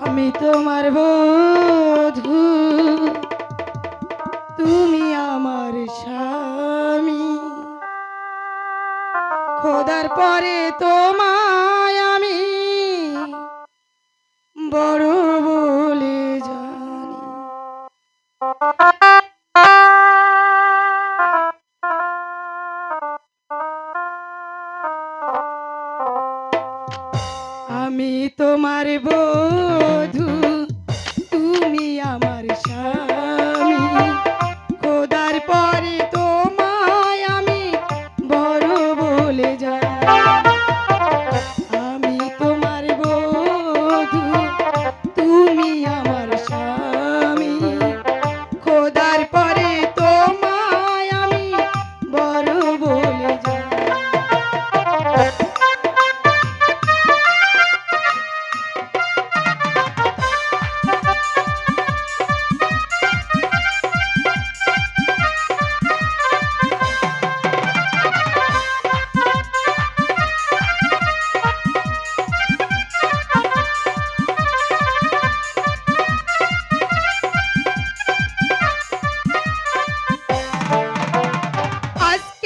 আমি তোমার বধু। তুমি আমার স্বামী। খোদার পরে তোমায় আমি বড় বলে জানি। তোমার বধু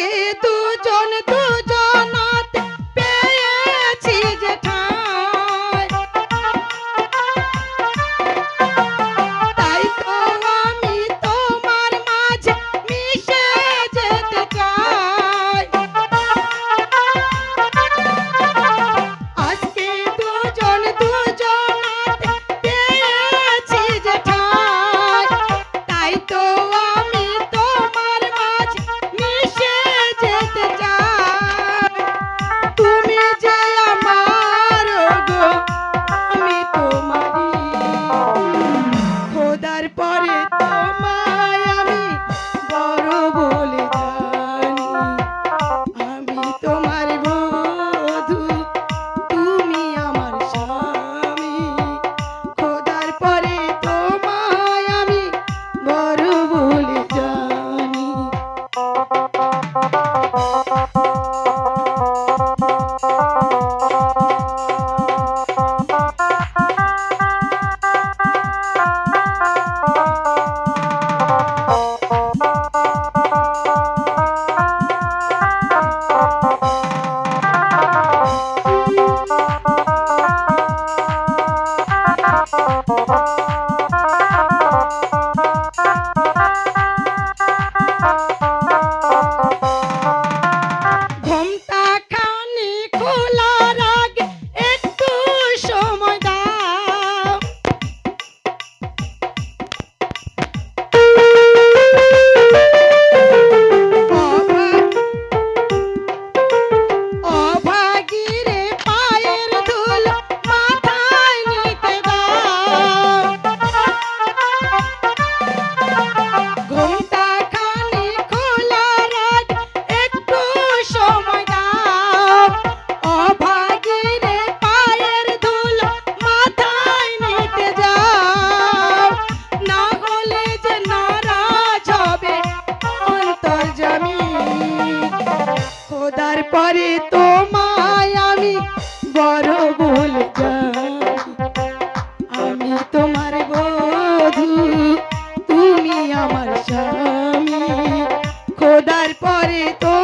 medo. খোদার পরে তোমায় আমি বড় ভুল আমি তোমার বধু, তুমি আমার স্বামী। খোদার পরে তো